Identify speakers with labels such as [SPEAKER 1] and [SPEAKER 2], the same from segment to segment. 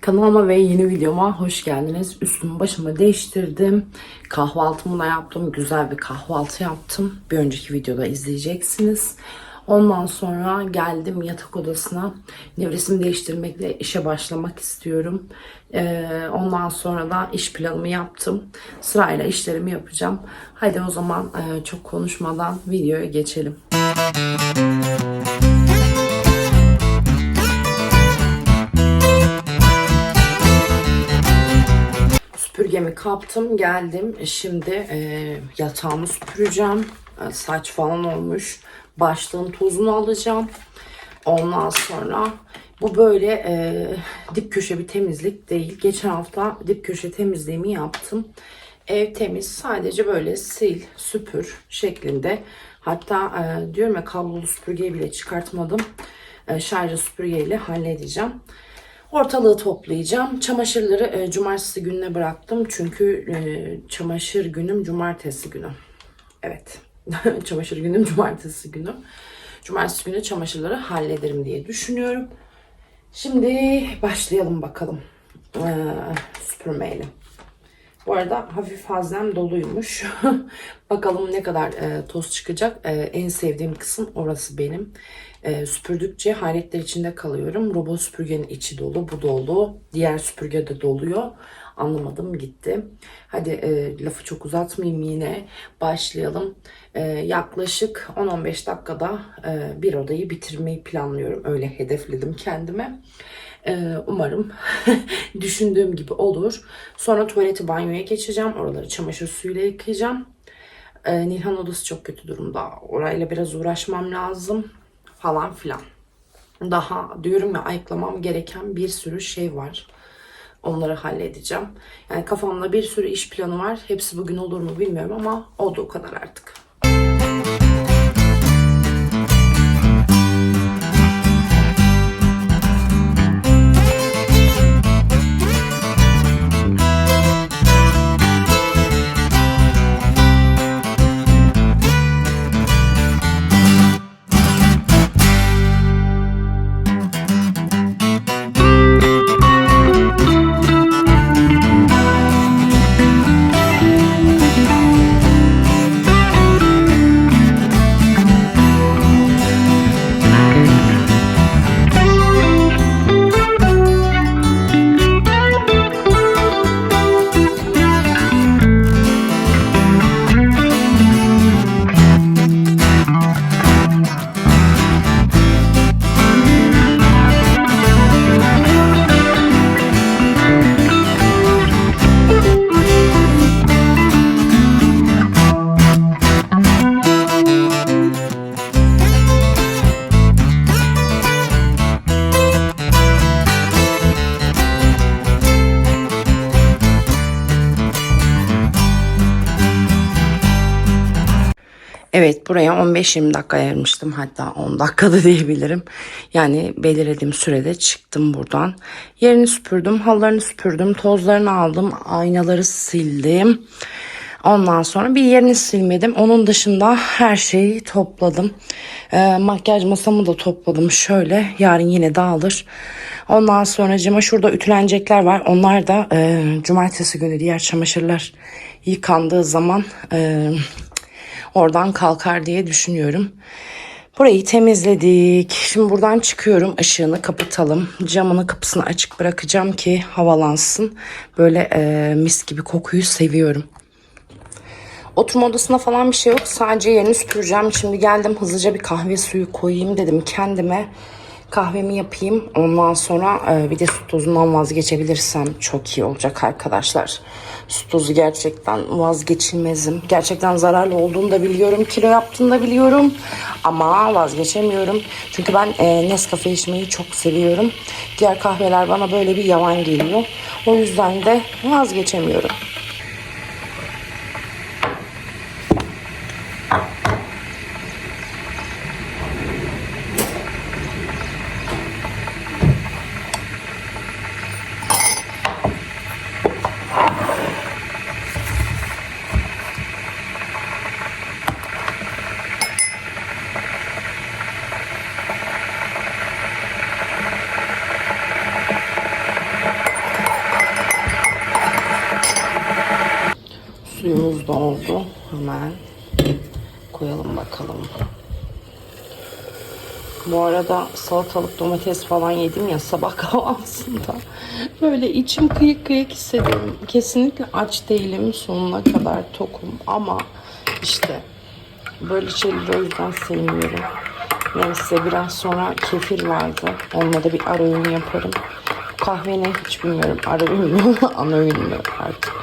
[SPEAKER 1] Kanalıma ve yeni videoma hoş geldiniz. Üstümü başımı değiştirdim. Kahvaltımı da yaptım. Güzel bir kahvaltı yaptım. Bir önceki videoda izleyeceksiniz. Ondan sonra geldim yatak odasına. Nevresimi değiştirmekle işe başlamak istiyorum. Ee, ondan sonra da iş planımı yaptım. Sırayla işlerimi yapacağım. Hadi o zaman e, çok konuşmadan videoya geçelim. Süpürgemi kaptım geldim. Şimdi e, yatağımı süpüreceğim. E, saç falan olmuş. Başlığın tozunu alacağım. Ondan sonra bu böyle e, dip köşe bir temizlik değil. Geçen hafta dip köşe temizliğimi yaptım. Ev temiz. Sadece böyle sil, süpür şeklinde. Hatta e, diyorum ya kablolu süpürgeyi bile çıkartmadım. E, şarjlı süpürgeyle halledeceğim. Ortalığı toplayacağım. Çamaşırları e, cumartesi gününe bıraktım. Çünkü e, çamaşır günüm cumartesi günü. Evet. çamaşır günüm cumartesi günü. Cumartesi günü çamaşırları hallederim diye düşünüyorum. Şimdi başlayalım bakalım. E, süpürmeyle. Bu arada hafif haznem doluymuş. Bakalım ne kadar e, toz çıkacak. E, en sevdiğim kısım orası benim. E, süpürdükçe hayretler içinde kalıyorum. Robot süpürgenin içi dolu, bu dolu. Diğer süpürge de doluyor. Anlamadım gitti. Hadi e, lafı çok uzatmayayım yine. Başlayalım. E, yaklaşık 10-15 dakikada e, bir odayı bitirmeyi planlıyorum. Öyle hedefledim kendime. Ee, umarım düşündüğüm gibi olur. Sonra tuvaleti banyoya geçeceğim. Oraları çamaşır suyuyla yıkayacağım. Ee, Nilhan odası çok kötü durumda. Orayla biraz uğraşmam lazım. Falan filan. Daha diyorum ya ayıklamam gereken bir sürü şey var. Onları halledeceğim. Yani kafamda bir sürü iş planı var. Hepsi bugün olur mu bilmiyorum ama oldu o kadar artık. Evet buraya 15-20 dakika ayırmıştım hatta 10 dakikada diyebilirim. Yani belirlediğim sürede çıktım buradan. Yerini süpürdüm, halılarını süpürdüm, tozlarını aldım, aynaları sildim. Ondan sonra bir yerini silmedim. Onun dışında her şeyi topladım. Ee, makyaj masamı da topladım şöyle. Yarın yine dağılır. Ondan sonra cima şurada ütülenecekler var. Onlar da e, cumartesi günü diğer çamaşırlar yıkandığı zaman... E, oradan kalkar diye düşünüyorum. Burayı temizledik. Şimdi buradan çıkıyorum. Işığını kapatalım. Camını kapısını açık bırakacağım ki havalansın. Böyle e, mis gibi kokuyu seviyorum. Oturma odasında falan bir şey yok. Sadece yerini süpüreceğim. Şimdi geldim hızlıca bir kahve suyu koyayım dedim kendime. Kahvemi yapayım. Ondan sonra e, bir de su tozundan vazgeçebilirsem çok iyi olacak arkadaşlar. Su tozu gerçekten vazgeçilmezim. Gerçekten zararlı olduğunu da biliyorum. Kilo yaptığını da biliyorum. Ama vazgeçemiyorum. Çünkü ben e, Nescafe içmeyi çok seviyorum. Diğer kahveler bana böyle bir yavan geliyor. O yüzden de vazgeçemiyorum. Suyumuz oldu. Hemen koyalım bakalım. Bu arada salatalık domates falan yedim ya sabah kahvaltısında. Böyle içim kıyık kıyık hissediyorum. Kesinlikle aç değilim. Sonuna kadar tokum. Ama işte böyle şeyleri o yüzden sevmiyorum. Neyse biraz sonra kefir vardı. Onunla da bir ara öğün yaparım. Kahve ne hiç bilmiyorum. Ara öğün mü? Ana öğün mü artık.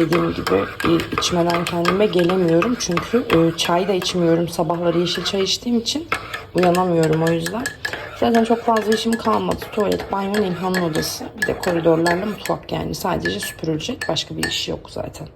[SPEAKER 1] Dediğim gibi e, içmeden kendime gelemiyorum. Çünkü e, çay da içmiyorum. Sabahları yeşil çay içtiğim için uyanamıyorum o yüzden. Zaten çok fazla işim kalmadı. Tuvalet, banyo, Nilhan'ın odası. Bir de koridorlarla mutfak yani. Sadece süpürülecek. Başka bir iş yok zaten.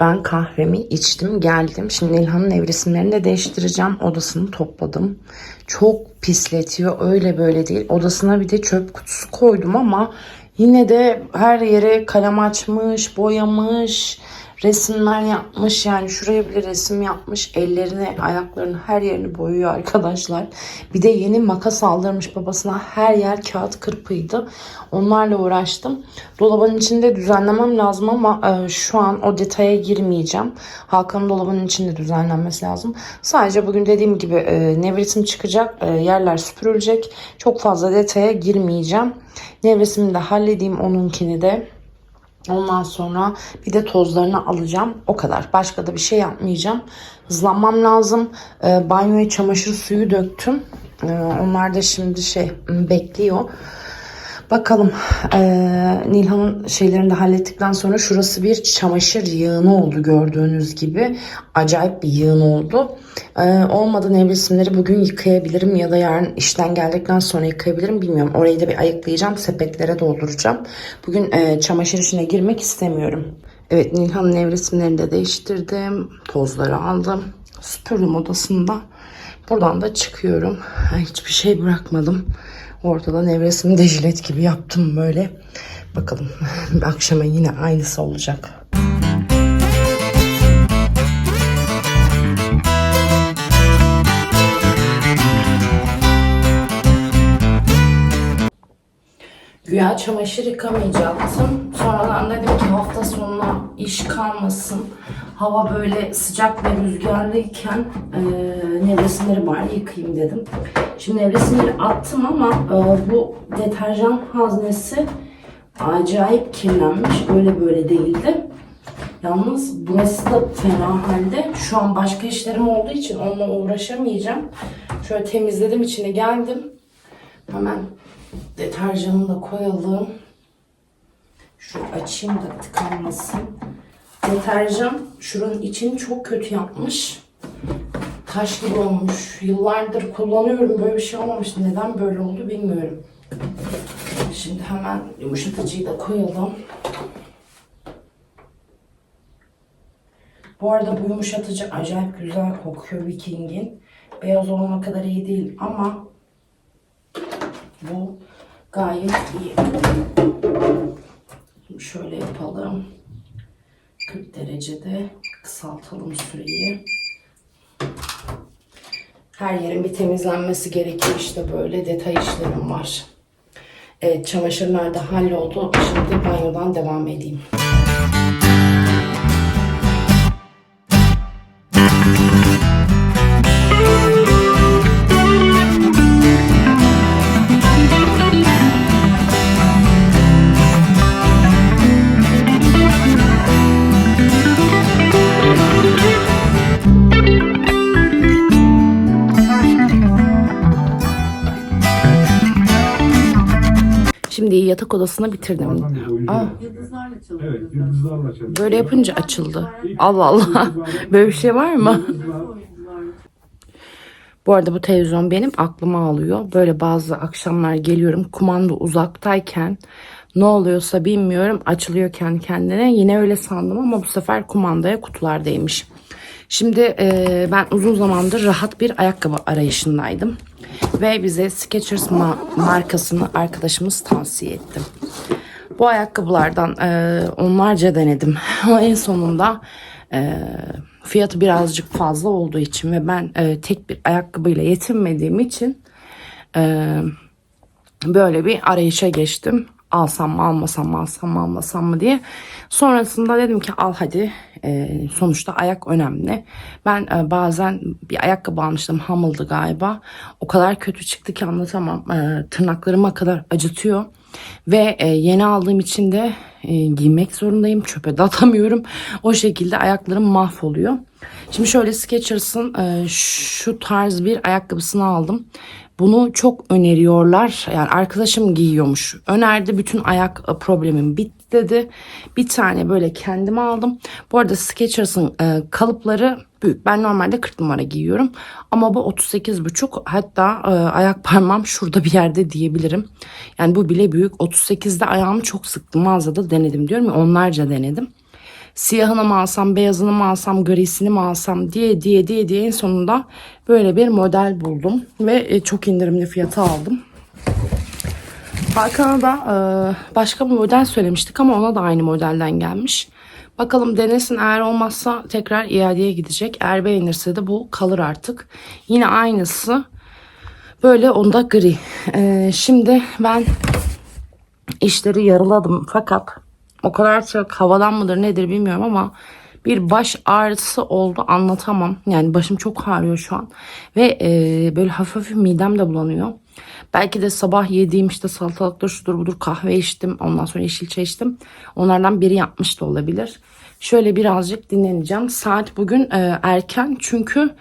[SPEAKER 1] Ben kahvemi içtim geldim. Şimdi Nilhan'ın ev resimlerini de değiştireceğim. Odasını topladım. Çok pisletiyor. Öyle böyle değil. Odasına bir de çöp kutusu koydum ama yine de her yere kalem açmış, boyamış, resimler yapmış. Yani şuraya bile resim yapmış. Ellerini, ayaklarını, her yerini boyuyor arkadaşlar. Bir de yeni makas aldırmış babasına. Her yer kağıt kırpıydı. Onlarla uğraştım. Dolabın içinde düzenlemem lazım ama e, şu an o detaya girmeyeceğim. Hakan'ın dolabının içinde düzenlenmesi lazım. Sadece bugün dediğim gibi e, nevresim çıkacak. e, yerler süpürülecek. Çok fazla detaya girmeyeceğim. Nevresimi de halledeyim onunkini de. Ondan sonra bir de tozlarını alacağım. O kadar. Başka da bir şey yapmayacağım. Hızlanmam lazım. E, banyoya çamaşır suyu döktüm. E, onlar da şimdi şey bekliyor. Bakalım e, Nilhan'ın şeylerini de hallettikten sonra şurası bir çamaşır yığını oldu gördüğünüz gibi. Acayip bir yığın oldu. E, olmadı nevresimleri bugün yıkayabilirim ya da yarın işten geldikten sonra yıkayabilirim bilmiyorum. Orayı da bir ayıklayacağım sepetlere dolduracağım. Bugün e, çamaşır işine girmek istemiyorum. Evet Nilhan'ın nevresimlerini de değiştirdim. Tozları aldım. Süpürdüm odasında. Buradan da çıkıyorum. Hiçbir şey bırakmadım. Ortada nevresimi de jilet gibi yaptım böyle. Bakalım akşama yine aynısı olacak. Güya çamaşır yıkamayacaktım. Sonradan dedim ki hafta sonuna iş kalmasın. Hava böyle sıcak ve rüzgarlıyken e, nevresimleri bari yıkayayım dedim. Şimdi nevresimleri attım ama e, bu deterjan haznesi acayip kirlenmiş. Öyle böyle değildi. Yalnız burası da fena halde. Şu an başka işlerim olduğu için onunla uğraşamayacağım. Şöyle temizledim içine geldim. Hemen deterjanını da koyalım. Şu açayım da tıkanmasın. Deterjan şuranın içini çok kötü yapmış. Taş gibi olmuş. Yıllardır kullanıyorum. Böyle bir şey olmamıştı. Neden böyle oldu bilmiyorum. Şimdi hemen yumuşatıcıyı da koyalım. Bu arada bu yumuşatıcı acayip güzel kokuyor Viking'in. Beyaz olana kadar iyi değil ama bu gayet iyi. Şimdi şöyle yapalım. 40 derecede kısaltalım süreyi. Her yerin bir temizlenmesi gerekiyor işte böyle detay işlerim var. Evet çamaşırlar da halloldu. Şimdi banyodan devam edeyim. Yatak odasını bitirdim. Aa,
[SPEAKER 2] Evet, yıldızlarla çalışıyor.
[SPEAKER 1] böyle yapınca açıldı. Allah Allah. Böyle bir şey var mı? Bu arada bu televizyon benim aklıma alıyor. Böyle bazı akşamlar geliyorum kumanda uzaktayken ne oluyorsa bilmiyorum açılıyor kendi kendine. Yine öyle sandım ama bu sefer kumandaya kutular değmiş. Şimdi e, ben uzun zamandır rahat bir ayakkabı arayışındaydım. Ve bize Skechers ma- markasını arkadaşımız tavsiye etti. Bu ayakkabılardan e, onlarca denedim. Ama en sonunda e, fiyatı birazcık fazla olduğu için ve ben e, tek bir ayakkabıyla yetinmediğim için e, böyle bir arayışa geçtim. Alsam mı almasam mı alsam mı almasam mı diye. Sonrasında dedim ki al hadi Ee, sonuçta ayak önemli. Ben e, bazen bir ayakkabı almıştım Hamıl'dı galiba. O kadar kötü çıktı ki anlatamam. Ee, tırnaklarıma kadar acıtıyor. Ve e, yeni aldığım için de e, giymek zorundayım. Çöpe de atamıyorum. O şekilde ayaklarım mahvoluyor. Şimdi şöyle Skechers'ın e, şu tarz bir ayakkabısını aldım. Bunu çok öneriyorlar. Yani arkadaşım giyiyormuş. Önerdi bütün ayak problemim bitti dedi. Bir tane böyle kendime aldım. Bu arada Skechers'ın e, kalıpları büyük. Ben normalde 40 numara giyiyorum. Ama bu 38,5 hatta e, ayak parmağım şurada bir yerde diyebilirim. Yani bu bile büyük. 38'de ayağımı çok sıktım. Mağazada denedim diyorum ya onlarca denedim. Siyahını mı alsam, beyazını mı alsam, grisini mi alsam diye diye diye diye en sonunda böyle bir model buldum. Ve e, çok indirimli fiyata aldım. Hakan'a da e, başka bir model söylemiştik ama ona da aynı modelden gelmiş. Bakalım denesin eğer olmazsa tekrar iadeye gidecek. Eğer beğenirse de bu kalır artık. Yine aynısı. Böyle onda gri. E, şimdi ben işleri yarıladım fakat o kadar çok havadan mıdır nedir bilmiyorum ama bir baş ağrısı oldu anlatamam. Yani başım çok ağrıyor şu an. Ve e, böyle hafif hafif midem de bulanıyor. Belki de sabah yediğim işte salatalıktır şudur budur kahve içtim. Ondan sonra yeşil çay içtim. Onlardan biri yapmış da olabilir. Şöyle birazcık dinleneceğim. Saat bugün e, erken çünkü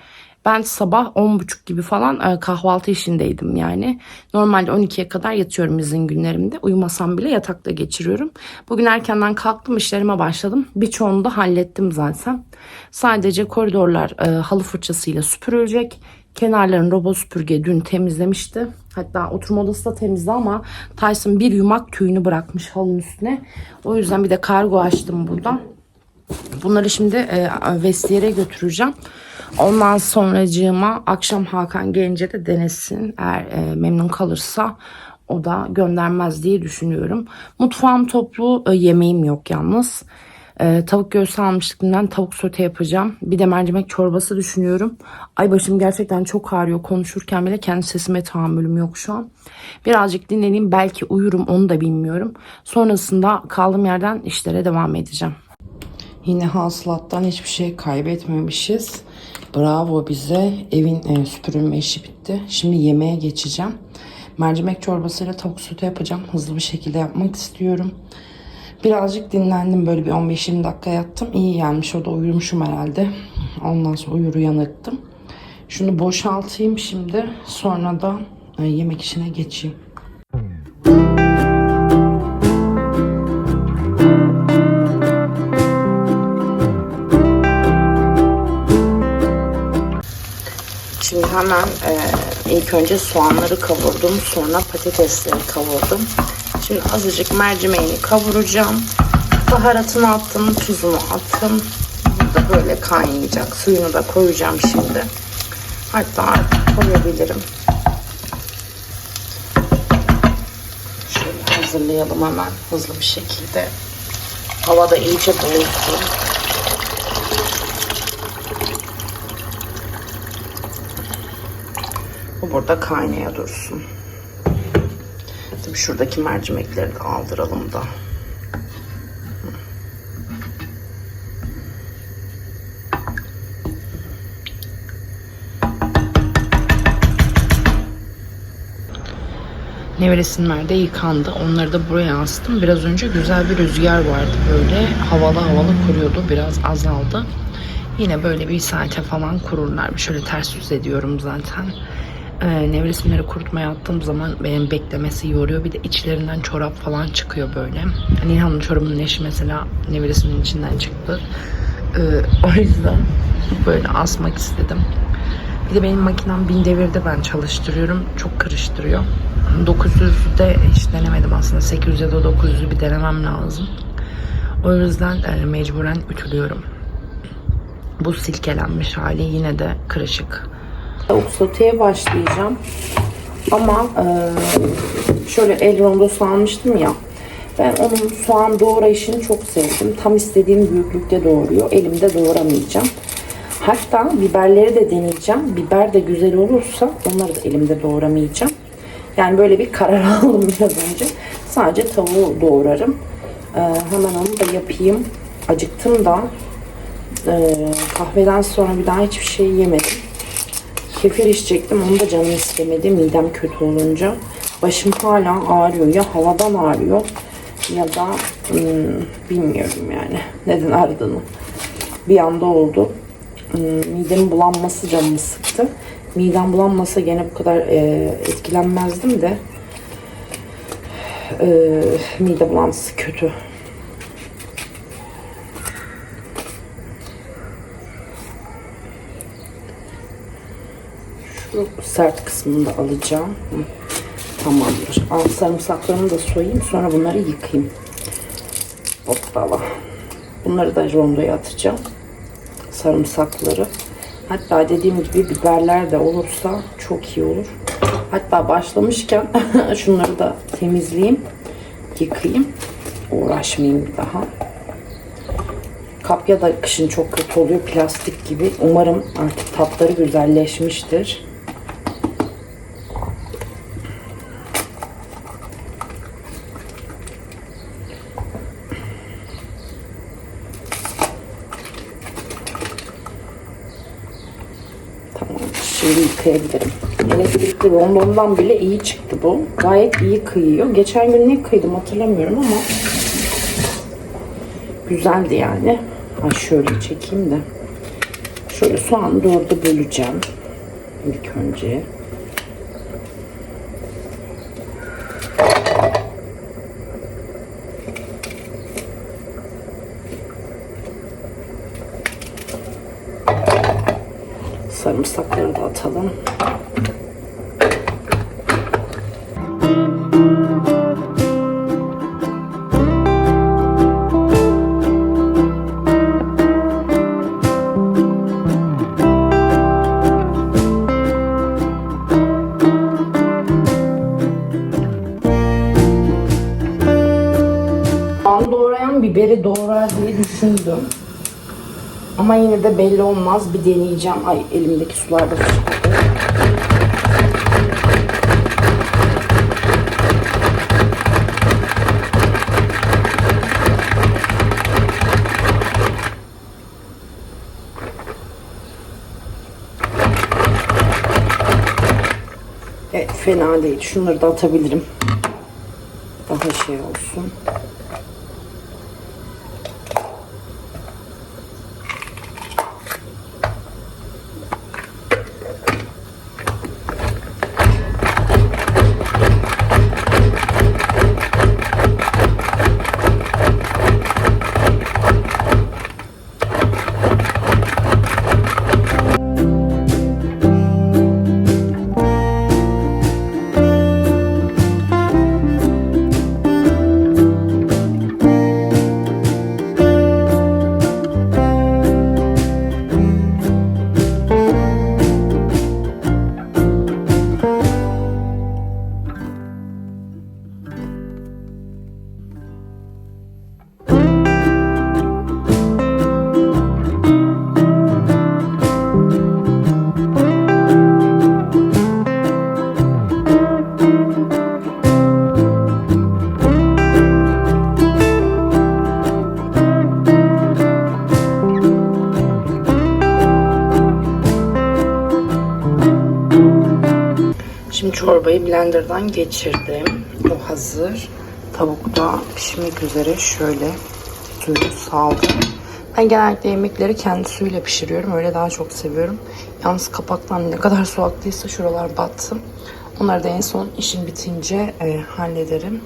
[SPEAKER 1] ben sabah 10.30 gibi falan e, kahvaltı işindeydim yani. Normalde 12'ye kadar yatıyorum izin günlerimde. Uyumasam bile yatakta geçiriyorum. Bugün erkenden kalktım işlerime başladım. Birçoğunu da hallettim zaten. Sadece koridorlar e, halı fırçasıyla süpürülecek. Kenarlarını robot süpürge dün temizlemişti. Hatta oturma odası da temizdi ama Tyson bir yumak tüyünü bırakmış halının üstüne. O yüzden bir de kargo açtım buradan. Bunları şimdi e, vestiyere götüreceğim. Ondan sonracığıma akşam Hakan gelince de denesin. Eğer e, memnun kalırsa o da göndermez diye düşünüyorum. Mutfağım toplu e, yemeğim yok yalnız. E, tavuk göğsü almıştık tavuk sote yapacağım. Bir de mercimek çorbası düşünüyorum. Ay başım gerçekten çok ağrıyor. Konuşurken bile kendi sesime tahammülüm yok şu an. Birazcık dinleneyim belki uyurum onu da bilmiyorum. Sonrasında kaldığım yerden işlere devam edeceğim. Yine hasılattan hiçbir şey kaybetmemişiz. Bravo bize. Evin e, süpürülme işi bitti. Şimdi yemeğe geçeceğim. Mercimek çorbasıyla tavuk sote yapacağım. Hızlı bir şekilde yapmak istiyorum. Birazcık dinlendim. Böyle bir 15-20 dakika yattım. İyi gelmiş. O da uyumuşum herhalde. Ondan sonra uyur uyanıktım. Şunu boşaltayım şimdi. Sonra da e, yemek işine geçeyim. Hemen e, ilk önce soğanları kavurdum. Sonra patatesleri kavurdum. Şimdi azıcık mercimeğini kavuracağım. Baharatını attım, tuzunu attım. Burada böyle kaynayacak. Suyunu da koyacağım şimdi. Hatta artık koyabilirim. Şöyle hazırlayalım hemen hızlı bir şekilde. Hava da iyice bozdu. Burada kaynaya dursun. Tabii şuradaki mercimekleri de aldıralım da. Nevresimler de yıkandı. Onları da buraya astım. Biraz önce güzel bir rüzgar vardı böyle. Havalı havalı kuruyordu. Biraz azaldı. Yine böyle bir saate falan kururlar. Şöyle ters yüz ediyorum zaten. Ee, nevresimleri kurutmaya attığım zaman benim beklemesi yoruyor. Bir de içlerinden çorap falan çıkıyor böyle. Hani İlhan'ın çorabının eşi mesela nevresimin içinden çıktı. Ee, o yüzden böyle asmak istedim. Bir de benim makinem bin devirde ben çalıştırıyorum. Çok karıştırıyor. 900'de hiç denemedim aslında. 800 ya da 900'ü bir denemem lazım. O yüzden e, mecburen ütülüyorum. Bu silkelenmiş hali yine de kırışık. Tavuk başlayacağım. Ama e, şöyle el rondosu almıştım ya. Ben onun soğan doğra işini çok sevdim. Tam istediğim büyüklükte doğruyor. Elimde doğramayacağım. Hatta biberleri de deneyeceğim. Biber de güzel olursa onları da elimde doğramayacağım. Yani böyle bir karar aldım biraz önce. Sadece tavuğu doğrarım. Ee, hemen onu da yapayım. Acıktım da. Ee, kahveden sonra bir daha hiçbir şey yemedim. Kefir içecektim. Onu da canım istemedi. Midem kötü olunca. Başım hala ağrıyor. Ya havadan ağrıyor ya da hmm, bilmiyorum yani neden ağrıdığını. Bir anda oldu. Hmm, midemin bulanması canımı sıktı. Midem bulanmasa gene bu kadar e, etkilenmezdim de e, mide bulantısı kötü. Sert kısmını da alacağım. Tamamdır. Al sarımsaklarımı da soyayım sonra bunları yıkayayım. Hoppala. Bunları da rondoya atacağım. Sarımsakları. Hatta dediğim gibi biberler de olursa çok iyi olur. Hatta başlamışken şunları da temizleyeyim. Yıkayayım. Uğraşmayayım daha. Kapya da kışın çok kötü oluyor. Plastik gibi. Umarım artık tatları güzelleşmiştir. Şimdi yıkayabilirim. Elektrikli rondondan bile iyi çıktı bu. Gayet iyi kıyıyor. Geçen gün ne kıydım hatırlamıyorum ama güzeldi yani. Ay şöyle çekeyim de. Şöyle soğanı dörde böleceğim. İlk önce. Düşündüm. Ama yine de belli olmaz. Bir deneyeceğim. Ay elimdeki sular da. Evet fena değil. Şunları da atabilirim. Daha şey olsun. Çorbayı blenderdan geçirdim. O hazır. Tavuk da pişmek üzere şöyle suyu saldım. Ben genellikle yemekleri kendi suyuyla pişiriyorum. Öyle daha çok seviyorum. Yalnız kapaktan ne kadar su aktıysa şuralar battı. Onları da en son işim bitince e, hallederim.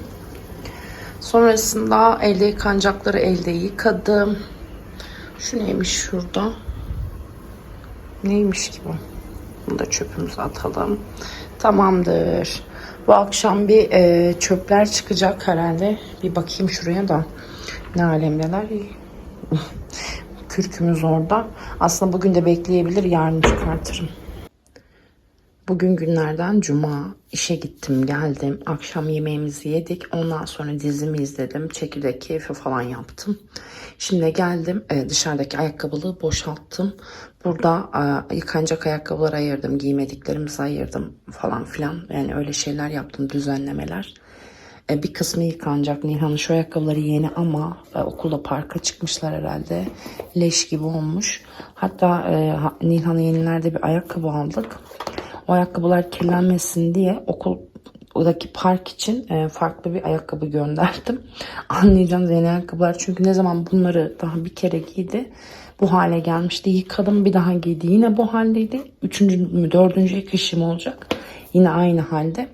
[SPEAKER 1] Sonrasında elde yıkanacakları elde yıkadım. Şu neymiş şurada? Neymiş ki bu? Bunu da çöpümüze atalım. Tamamdır. Bu akşam bir e, çöpler çıkacak herhalde. Bir bakayım şuraya da. Ne alemdeler. Kürkümüz orada. Aslında bugün de bekleyebilir. Yarın çıkartırım. Bugün günlerden cuma. İşe gittim geldim. Akşam yemeğimizi yedik. Ondan sonra dizimi izledim. Çekirdek keyfi falan yaptım. Şimdi geldim. e, dışarıdaki ayakkabılığı boşalttım. Burada e, yıkanacak ayakkabıları ayırdım. Giymediklerimizi ayırdım falan filan. Yani öyle şeyler yaptım. Düzenlemeler. E, bir kısmı yıkanacak. Nilhan'ın şu ayakkabıları yeni ama okulda parka çıkmışlar herhalde. Leş gibi olmuş. Hatta ha- Nilhan'a yenilerde bir ayakkabı aldık. O ayakkabılar kirlenmesin diye okuldaki park için e, farklı bir ayakkabı gönderdim. Anlayacağınız yeni ayakkabılar. Çünkü ne zaman bunları daha bir kere giydi. Bu hale gelmişti. Yıkadım bir daha giydi. Yine bu haldeydi. Üçüncü mü dördüncü yıkışım olacak. Yine aynı halde.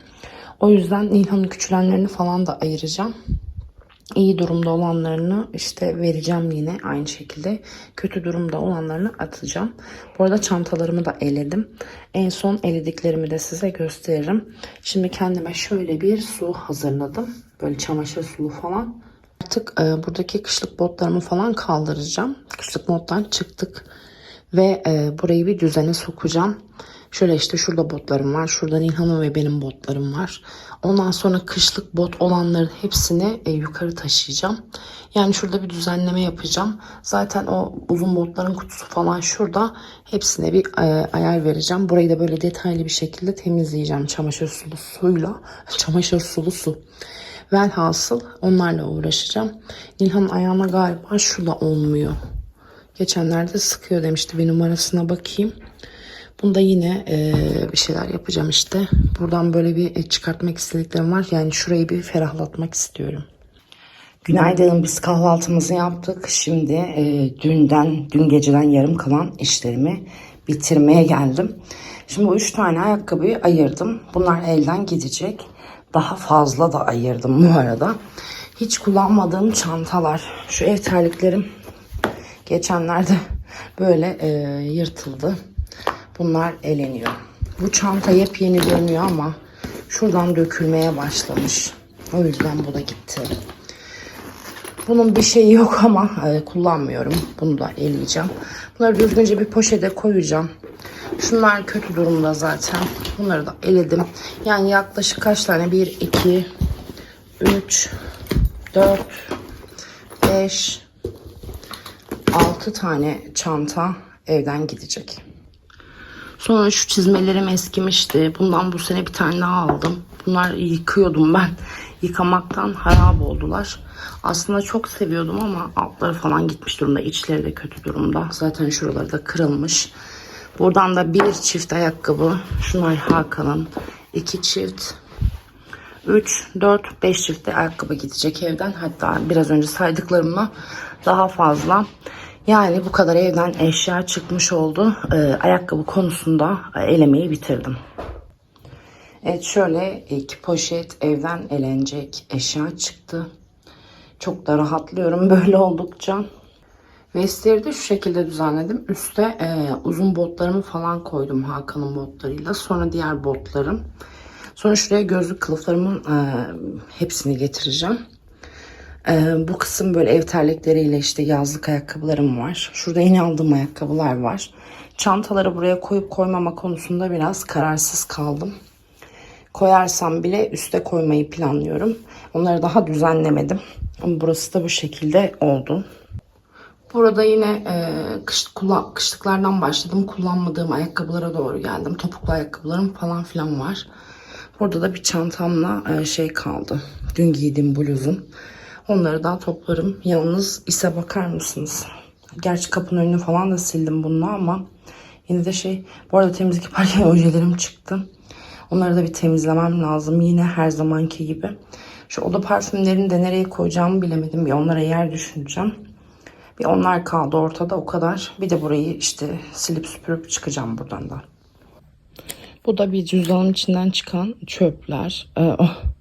[SPEAKER 1] O yüzden Nilhan'ın küçülenlerini falan da ayıracağım. İyi durumda olanlarını işte vereceğim yine aynı şekilde. Kötü durumda olanlarını atacağım. Bu arada çantalarımı da eledim. En son elediklerimi de size gösteririm. Şimdi kendime şöyle bir su hazırladım. Böyle çamaşır sulu falan. Artık e, buradaki kışlık botlarımı falan kaldıracağım. Kışlık moddan çıktık. Ve e, burayı bir düzene sokacağım. Şöyle işte şurada botlarım var. Şurada Nilhan'ın ve benim botlarım var. Ondan sonra kışlık bot olanların hepsini e, yukarı taşıyacağım. Yani şurada bir düzenleme yapacağım. Zaten o uzun botların kutusu falan şurada. Hepsine bir e, ayar vereceğim. Burayı da böyle detaylı bir şekilde temizleyeceğim çamaşır sulu suyla. Çamaşır sulu su. Velhasıl onlarla uğraşacağım. Nilhan'ın ayağına galiba şurada olmuyor. Geçenlerde sıkıyor demişti. Bir numarasına bakayım. Bunda yine e, bir şeyler yapacağım işte. Buradan böyle bir çıkartmak istediklerim var. Yani şurayı bir ferahlatmak istiyorum. Günaydın. Biz kahvaltımızı yaptık. Şimdi e, dünden, dün geceden yarım kalan işlerimi bitirmeye geldim. Şimdi bu üç tane ayakkabıyı ayırdım. Bunlar elden gidecek. Daha fazla da ayırdım bu arada. Hiç kullanmadığım çantalar. Şu ev terliklerim geçenlerde böyle e, yırtıldı. Bunlar eleniyor. Bu çanta yepyeni görünüyor ama şuradan dökülmeye başlamış. O yüzden bu da gitti. Bunun bir şeyi yok ama e, kullanmıyorum. Bunu da eleyeceğim. Bunları düzgünce bir poşete koyacağım. Şunlar kötü durumda zaten. Bunları da eledim. Yani yaklaşık kaç tane? 1, 2, 3, 4, 5, 6 tane çanta evden gidecek. Sonra şu çizmelerim eskimişti. Bundan bu sene bir tane daha aldım. Bunlar yıkıyordum ben. Yıkamaktan harap oldular. Aslında çok seviyordum ama altları falan gitmiş durumda. İçleri de kötü durumda. Zaten şuraları da kırılmış. Buradan da bir çift ayakkabı. Şunlar Hakan'ın. iki çift. 3, 4, 5 çift ayakkabı gidecek evden. Hatta biraz önce saydıklarımla daha fazla. Yani bu kadar evden eşya çıkmış oldu. Ee, ayakkabı konusunda e, elemeyi bitirdim. Evet şöyle iki poşet evden elenecek eşya çıktı. Çok da rahatlıyorum böyle oldukça. Vestleri de şu şekilde düzenledim. Üste e, uzun botlarımı falan koydum Hakan'ın botlarıyla. Sonra diğer botlarım. Sonra şuraya gözlük kılıflarımın e, hepsini getireceğim. E, bu kısım böyle ev terlikleriyle işte yazlık ayakkabılarım var. Şurada yeni aldığım ayakkabılar var. Çantaları buraya koyup koymama konusunda biraz kararsız kaldım. Koyarsam bile üste koymayı planlıyorum. Onları daha düzenlemedim. Ama burası da bu şekilde oldu. Burada yine e, kış, kullan, kışlıklardan başladım. Kullanmadığım ayakkabılara doğru geldim. Topuklu ayakkabılarım falan filan var. Burada da bir çantamla e, şey kaldı. Dün giydiğim bluzum. Onları daha toplarım. Yalnız ise bakar mısınız? Gerçi kapının önünü falan da sildim bununla ama yine de şey bu arada temizlik yaparken ojelerim çıktı. Onları da bir temizlemem lazım. Yine her zamanki gibi. Şu oda parfümlerini de nereye koyacağımı bilemedim. Bir onlara yer düşüneceğim. Bir onlar kaldı ortada o kadar. Bir de burayı işte silip süpürüp çıkacağım buradan da. Bu da bir cüzdanın içinden çıkan çöpler. Ee, oh.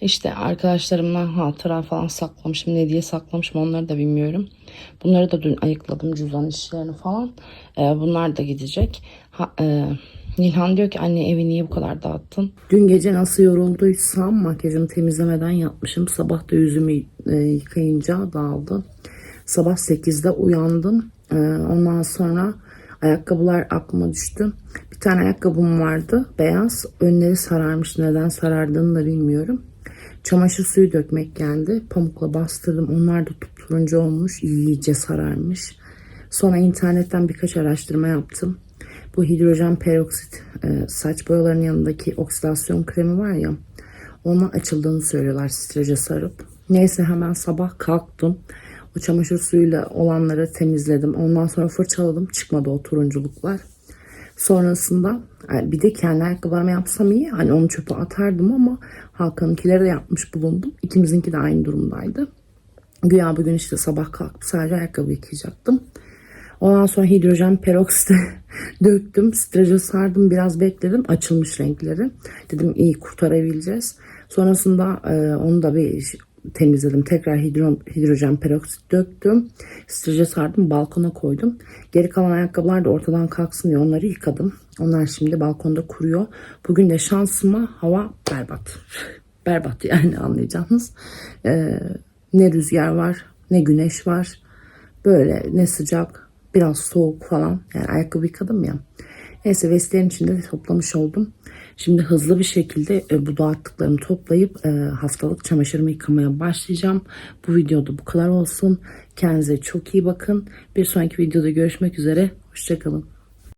[SPEAKER 1] İşte arkadaşlarımla hatıra falan saklamışım. Ne diye saklamışım onları da bilmiyorum. Bunları da dün ayıkladım cüzdan işlerini falan. Ee, bunlar da gidecek. Ha, e, Nilhan diyor ki anne evi niye bu kadar dağıttın? Dün gece nasıl yorulduysam makyajımı temizlemeden yapmışım. Sabah da yüzümü e, yıkayınca dağıldı. Sabah 8'de uyandım. Ee, ondan sonra ayakkabılar aklıma düştü. Tane ayakkabım vardı. Beyaz. Önleri sararmış. Neden sarardığını da bilmiyorum. Çamaşır suyu dökmek geldi. Pamukla bastırdım. Onlar da turuncu olmuş. iyice sararmış. Sonra internetten birkaç araştırma yaptım. Bu hidrojen peroksit e, saç boyalarının yanındaki oksidasyon kremi var ya. Ona açıldığını söylüyorlar strece sarıp. Neyse hemen sabah kalktım. O çamaşır suyuyla olanları temizledim. Ondan sonra fırçaladım. Çıkmadı o turunculuklar. Sonrasında yani bir de kendi ayakkabılarımı yapsam iyi. Hani onu çöpe atardım ama Hakan'ınkileri de yapmış bulundum. İkimizinki de aynı durumdaydı. Güya bugün işte sabah kalkıp sadece ayakkabı yıkayacaktım. Ondan sonra hidrojen peroksite döktüm. Strece sardım. Biraz bekledim. Açılmış renkleri. Dedim iyi kurtarabileceğiz. Sonrasında e, onu da bir temizledim. Tekrar hidro, hidrojen peroksit döktüm. Strece sardım. Balkona koydum. Geri kalan ayakkabılar da ortadan kalksın diye onları yıkadım. Onlar şimdi balkonda kuruyor. Bugün de şansıma hava berbat. berbat yani anlayacağınız. E, ne rüzgar var ne güneş var. Böyle ne sıcak biraz soğuk falan. Yani ayakkabı yıkadım ya. Neyse vestilerin içinde de toplamış oldum. Şimdi hızlı bir şekilde e, bu dağıttıklarımı toplayıp e, haftalık çamaşırımı yıkamaya başlayacağım. Bu videoda bu kadar olsun. Kendinize çok iyi bakın. Bir sonraki videoda görüşmek üzere. Hoşçakalın.